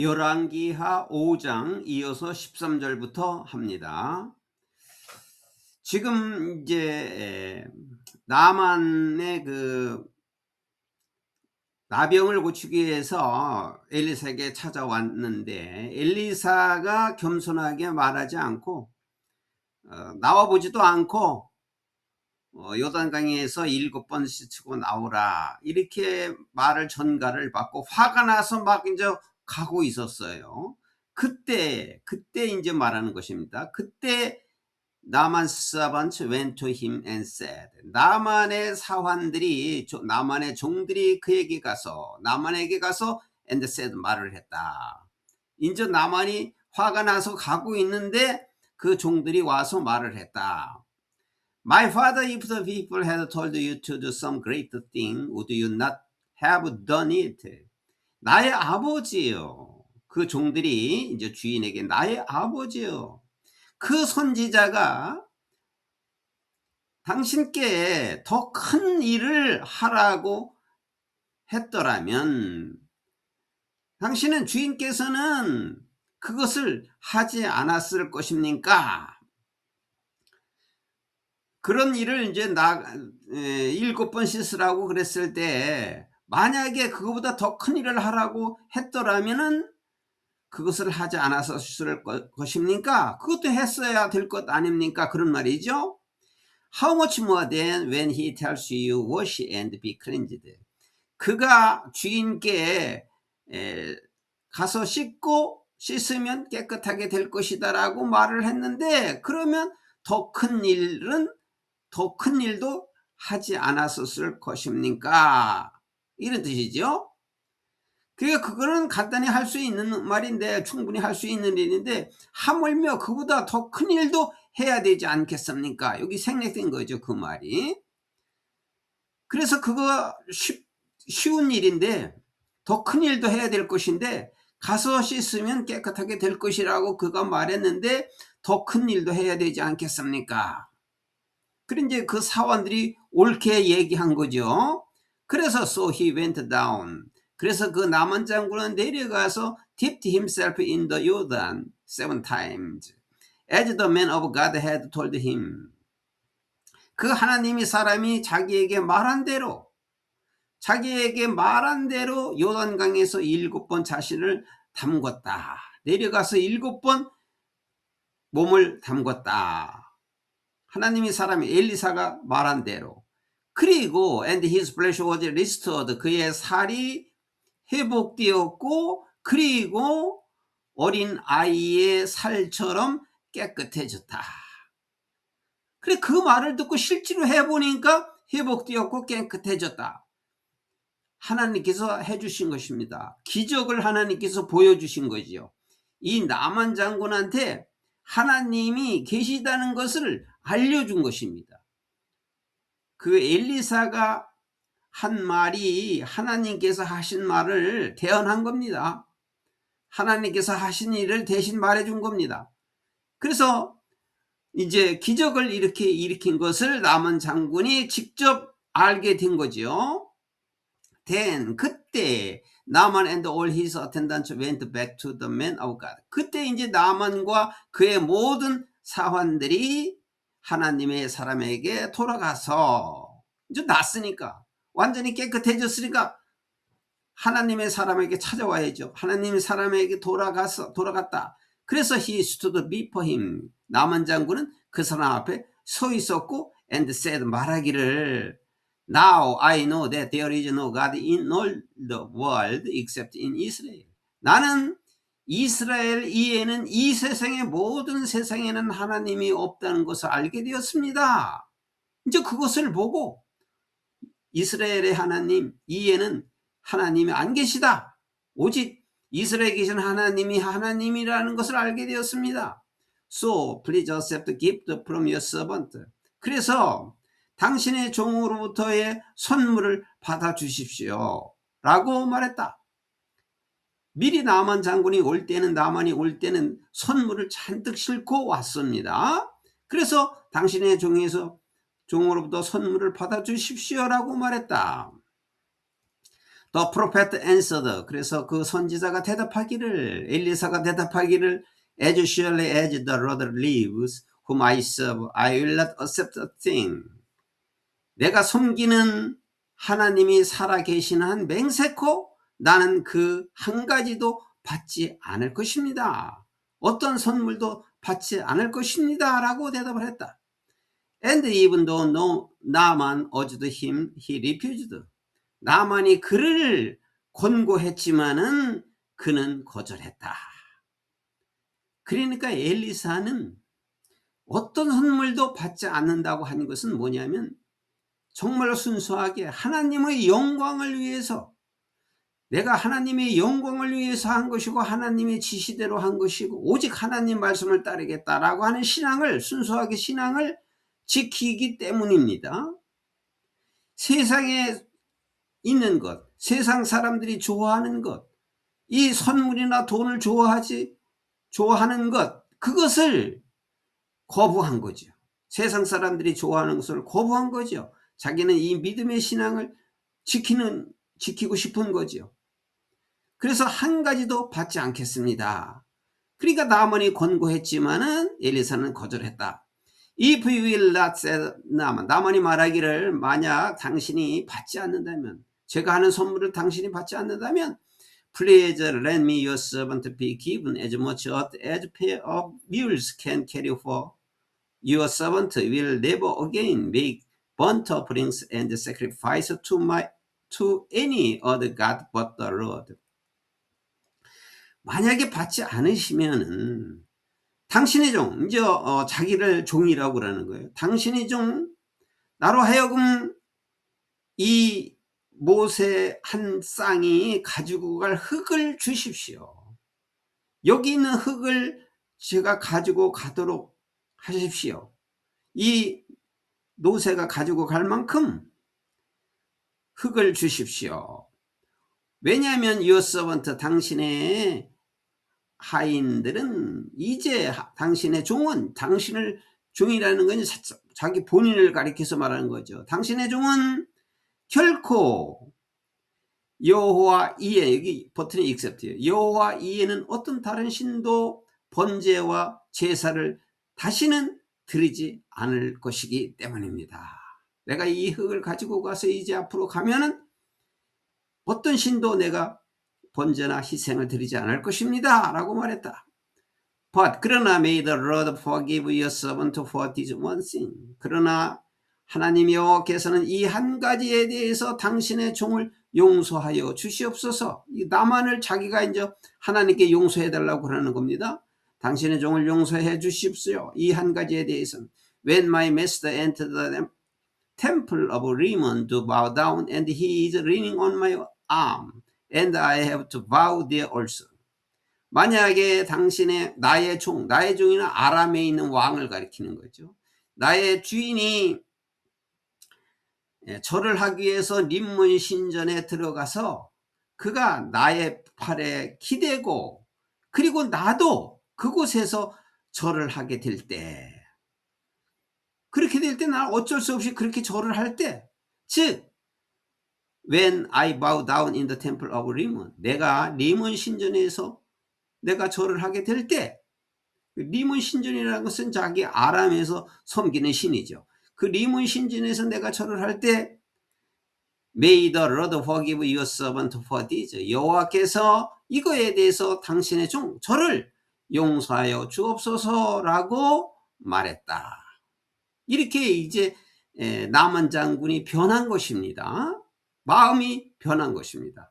열왕기하 5장 이어서 13절부터 합니다. 지금 이제 나만의 그 나병을 고치기 위해서 엘리사에게 찾아왔는데 엘리사가 겸손하게 말하지 않고 어, 나와보지도 않고 어, 요단강에서 일곱 번 씻고 나오라 이렇게 말을 전가를 받고 화가 나서 막 이제 가고 있었어요. 그때 그때 이제 말하는 것입니다. 그때 나만 to him and said 나만의 사환들이 나만의 종들이 그에게 가서 나만에게 가서 and said 말을 했다. 이제 나만이 화가 나서 가고 있는데 그 종들이 와서 말을 했다. My father, if the people had told you to do some great thing, would you not have done it? 나의 아버지요. 그 종들이 이제 주인에게 나의 아버지요. 그 선지자가 당신께 더 큰 일을 하라고 했더라면 당신은 주인께서는 그것을 하지 않았을 것입니까? 그런 일을 이제 나 에, 일곱 번 씻으라고 그랬을 때 만약에 그거보다 더 큰 일을 하라고 했더라면은 그것을 하지 않았을 것입니까? 그것도 했어야 될 것 아닙니까? 그런 말이죠. How much more than when he tells you wash and be cleansed. 그가 주인께 에, 가서 씻고 씻으면 깨끗하게 될 것이다 라고 말을 했는데 그러면 더 큰 일은 더 큰 일도 하지 않았었을 것입니까? 이런 뜻이죠. 그게 그거는 간단히 할 수 있는 말인데 충분히 할 수 있는 일인데 하물며 그보다 더 큰 일도 해야 되지 않겠습니까? 여기 생략된 거죠 그 말이. 그래서 그거 쉽, 쉬운 일인데 더 큰 일도 해야 될 것인데 가서 씻으면 깨끗하게 될 것이라고 그가 말했는데 더 큰 일도 해야 되지 않겠습니까? 그래 이제 그 사원들이 옳게 얘기한 거죠. 그래서 so he went down. 그래서 그 남은 장군은 내려가서 dipped himself in the Jordan seven times as the man of God had told him. 그 하나님이 사람이 자기에게 말한 대로 자기에게 말한 대로 요단강에서 일곱 번 자신을 담궜다. 내려가서 일곱 번 몸을 담궜다. 하나님이 사람이 엘리사가 말한 대로 그리고 and his flesh was restored 그의 살이 회복되었고 그리고 어린 아이의 살처럼 깨끗해졌다. 그래 그 말을 듣고 실제로 해보니까 회복되었고 깨끗해졌다. 하나님께서 해주신 것입니다. 기적을 하나님께서 보여주신 거지요. 이 남한 장군한테 하나님이 계시다는 것을 알려준 것입니다. 그 엘리사가 한 말이 하나님께서 하신 말을 대언한 겁니다. 하나님께서 하신 일을 대신 말해준 겁니다. 그래서 이제 기적을 이렇게 일으킨 것을 남은 장군이 직접 알게 된 거죠. Then 그때 나만 and all his attendants went back to the man of God. 그때 이제 나만과 그의 모든 사환들이 하나님의 사람에게 돌아가서 이제 났으니까 완전히 깨끗해졌으니까 하나님의 사람에게 찾아와야죠. 하나님의 사람에게 돌아가서 돌아갔다. 그래서 he stood before him. 남은 장군은 그 사람 앞에 서 있었고 and said 말하기를 Now I know that there is no God in all the world except in Israel. 나는 이스라엘 이에는 이 세상의 모든 세상에는 하나님이 없다는 것을 알게 되었습니다. 이제 그것을 보고 이스라엘의 하나님 이에는 하나님이 안 계시다. 오직 이스라엘에 계신 하나님이 하나님이라는 것을 알게 되었습니다. So please accept gift from your servant. 그래서 당신의 종으로부터의 선물을 받아 주십시오. 라고 말했다. 미리 나만 장군이 올 때는 나만이 올 때는 선물을 잔뜩 싣고 왔습니다. 그래서 당신의 종에서 종으로부터 선물을 받아 주십시오라고 말했다. The prophet answered. 그래서 그 선지자가 대답하기를 엘리사가 대답하기를 As surely as the Lord lives, whom I serve, I will not accept a thing. 내가 섬기는 하나님이 살아계시는 한 맹세코 나는 그 한 가지도 받지 않을 것입니다. 어떤 선물도 받지 않을 것입니다. 라고 대답을 했다. And even though no, 나만 urged him, he refused. 나만이 그를 권고했지만은 그는 거절했다. 그러니까 엘리사는 어떤 선물도 받지 않는다고 하는 것은 뭐냐면 정말 순수하게 하나님의 영광을 위해서 내가 하나님의 영광을 위해서 한 것이고 하나님의 지시대로 한 것이고 오직 하나님 말씀을 따르겠다라고 하는 신앙을 순수하게 신앙을 지키기 때문입니다. 세상에 있는 것, 세상 사람들이 좋아하는 것, 이 선물이나 돈을 좋아하지 좋아하는 것, 그것을 거부한 거죠. 세상 사람들이 좋아하는 것을 거부한 거죠. 자기는 이 믿음의 신앙을 지키는 지키고 싶은 거죠. 그래서 한 가지도 받지 않겠습니다. 그러니까 나만이 권고했지만은 엘리사는 거절했다. If you will not say 나만 나만이 말하기를 만약 당신이 받지 않는다면 제가 하는 선물을 당신이 받지 않는다면 Please let me your servant be given as much as pair of mules can carry for your servant will never again make burnt offerings and sacrifice to my to any other god but the Lord. 만약에 받지 않으시면은 당신의 종, 이제 어, 자기를 종이라고 그러는 거예요. 당신의 종, 나로 하여금 이 모세 한 쌍이 가지고 갈 흙을 주십시오. 여기 있는 흙을 제가 가지고 가도록 하십시오. 이 노새가 가지고 갈 만큼 흙을 주십시오. 왜냐하면 유 서번트 당신의 하인들은 이제 당신의 종은 당신을 종이라는 건 자기 본인을 가리켜서 말하는 거죠. 당신의 종은 결코 여호와 이에 여기 버튼이 익셉트예요. 여호와 이에는 어떤 다른 신도 번제와 제사를 다시는 드리지 않을 것이기 때문입니다. 내가 이 흙을 가지고 가서 이제 앞으로 가면은 어떤 신도 내가 번제나 희생을 드리지 않을 것입니다. 라고 말했다. But 그러나 may the Lord forgive your servant for this one sin. 그러나 하나님 여호와께서는 이 한 가지에 대해서 당신의 종을 용서하여 주시옵소서. 나만을 자기가 이제 하나님께 용서해 달라고 그러는 겁니다. 당신의 종을 용서해 주십시오. 이 한 가지에 대해서는 When my master entered the temple of Rimmon to bow down and he is leaning on my arm and I have to bow there also. 만약에 당신의 나의 종, 나의 종이는 아람에 있는 왕을 가리키는 거죠. 나의 주인이 예, 절을 하기 위해서 림문 신전에 들어가서 그가 나의 팔에 기대고 그리고 나도 그곳에서 절을 하게 될 때 그렇게 될때나 어쩔 수 없이 그렇게 절을 할 때 즉 when I bow down in the temple of Rimmon 내가 리몬 신전에서 내가 절을 하게 될 때 리몬 신전이라는 것은 자기 아람에서 섬기는 신이죠. 그 리몬 신전에서 내가 절을 할 때 May the Lord forgive your servant for this. 여호와께서 이거에 대해서 당신의 종 저를 용서하여 주옵소서라고 말했다. 이렇게 이제 남한 장군이 변한 것입니다. 마음이 변한 것입니다.